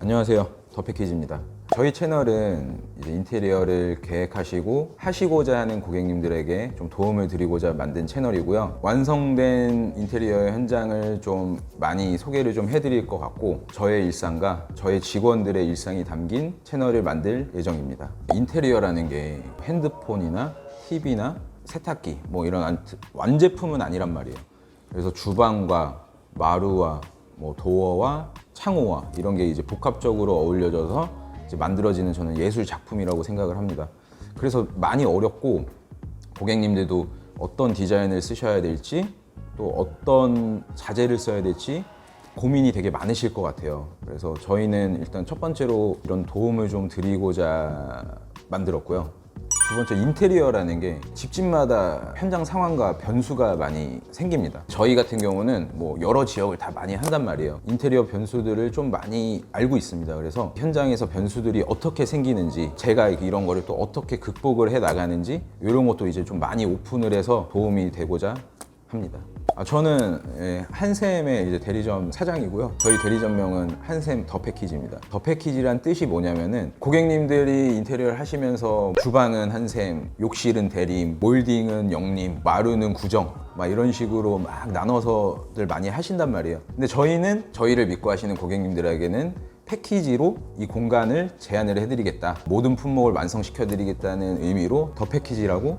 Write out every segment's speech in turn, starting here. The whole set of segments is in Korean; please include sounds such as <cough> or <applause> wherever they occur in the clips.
안녕하세요. 더 패키지입니다. 저희 채널은 이제 인테리어를 계획하시고 하시고자 하는 고객님들에게 좀 도움을 드리고자 만든 채널이고요. 완성된 인테리어 현장을 좀 많이 소개를 좀 해드릴 것 같고 저의 일상과 저의 직원들의 일상이 담긴 채널을 만들 예정입니다. 인테리어라는 게 핸드폰이나 TV나 세탁기 뭐 이런 안- 완제품은 아니란 말이에요. 그래서 주방과 마루와 뭐 도어와 창호와 이런 게 이제 복합적으로 어울려져서 이제 만들어지는 저는 예술 작품이라고 생각을 합니다. 그래서 많이 어렵고 고객님들도 어떤 디자인을 쓰셔야 될지 또 어떤 자재를 써야 될지 고민이 되게 많으실 것 같아요. 그래서 저희는 일단 첫 번째로 이런 도움을 좀 드리고자 만들었고요. 두 번째 인테리어라는 게 집집마다 현장 상황과 변수가 많이 생깁니다. 저희 같은 경우는 뭐 여러 지역을 다 많이 한단 말이에요. 인테리어 변수들을 좀 많이 알고 있습니다. 그래서 현장에서 변수들이 어떻게 생기는지 제가 이런 거를 또 어떻게 극복을 해 나가는지 이런 것도 이제 좀 많이 오픈을 해서 도움이 되고자 합니다. 아, 저는 예, 한샘의 이제 대리점 사장이고요. 저희 대리점명은 한샘 더 패키지입니다. 더 패키지란 뜻이 뭐냐면은 고객님들이 인테리어를 하시면서 주방은 한샘, 욕실은 대림, 몰딩은 영림, 마루는 구정 막 이런 식으로 막 나눠서들 많이 하신단 말이에요. 근데 저희는 저희를 믿고 하시는 고객님들에게는 패키지로 이 공간을 제안을 해드리겠다. 모든 품목을 완성시켜드리겠다는 의미로 더 패키지라고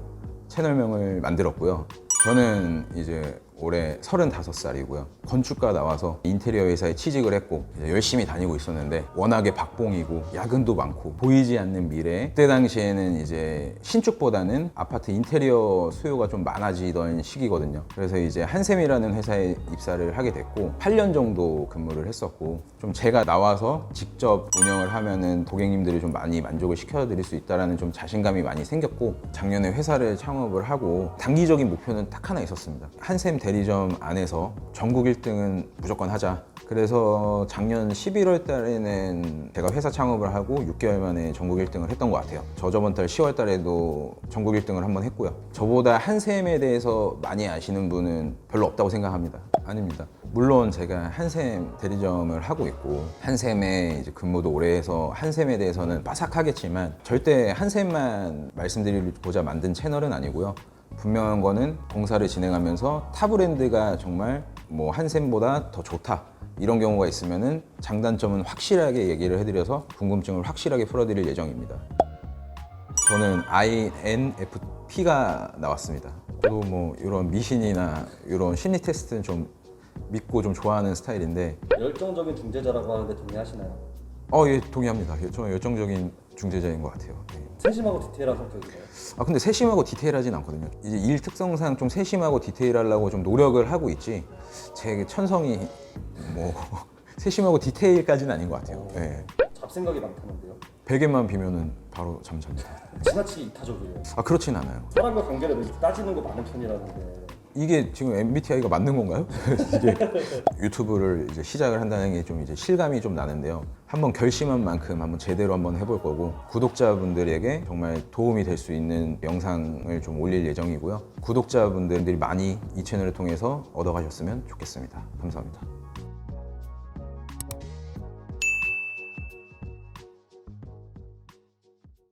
채널명을 만들었고요. 저는 이제 올해 35살이고요. 건축가 나와서 인테리어 회사에 취직을 했고 열심히 다니고 있었는데 워낙에 박봉이고 야근도 많고 보이지 않는 미래 그때 당시에는 이제 신축보다는 아파트 인테리어 수요가 좀 많아지던 시기거든요. 그래서 이제 한샘이라는 회사에 입사를 하게 됐고 8년 정도 근무를 했었고 좀 제가 나와서 직접 운영을 하면은 고객님들이 좀 많이 만족을 시켜드릴 수 있다라는 좀 자신감이 많이 생겼고 작년에 회사를 창업을 하고 단기적인 목표는 딱 하나 있었습니다. 한샘 대 리점 안에서 전국 1등은 무조건 하자. 그래서 작년 11월 달에는 제가 회사 창업을 하고 6개월 만에 전국 1등을 했던 것 같아요. 저 저번 달 10월 달에도 전국 1등을 한번 했고요. 저보다 한샘에 대해서 많이 아시는 분은 별로 없다고 생각합니다. 아닙니다. 물론 제가 한샘 대리점을 하고 있고 한샘에 이제 근무도 오래 해서 한샘에 대해서는 빠삭하겠지만 절대 한샘만 말씀드리고자 만든 채널은 아니고요. 분명한 거는 공사를 진행하면서 타 브랜드가 정말 뭐 한샘보다 더 좋다 이런 경우가 있으면은 장단점은 확실하게 얘기를 해드려서 궁금증을 확실하게 풀어드릴 예정입니다. 저는 INFP가 나왔습니다. 저도 뭐 이런 미신이나 이런 심리 테스트는 좀 믿고 좀 좋아하는 스타일인데 열정적인 중재자라고 하는데 동의하시나요? 어, 예, 동의합니다. 저는 열정적인 중재자인 것 같아요. 예. 세심하고 디테일한 성격이에요. 아 근데 세심하고 디테일하진 않거든요. 이제 일 특성상 좀 세심하고 디테일하려고 좀 노력을 하고 있지. 제 천성이 뭐 <laughs> 세심하고 디테일까지는 아닌 것 같아요. 예. 잡생각이 많다는데요. 베개만 비면은 바로 잠잡니다. 지나치게 이타적이에요. 아 그렇진 않아요. 사람과 관계를 따지는 거 많은 편이라는데 이게 지금 MBTI가 맞는 건가요? <laughs> 이게 유튜브를 이제 시작을 한다는 게 좀 이제 실감이 좀 나는데요. 한번 결심한 만큼 한번 제대로 한번 해볼 거고 구독자분들에게 정말 도움이 될 수 있는 영상을 좀 올릴 예정이고요. 구독자분들이 많이 이 채널을 통해서 얻어가셨으면 좋겠습니다. 감사합니다.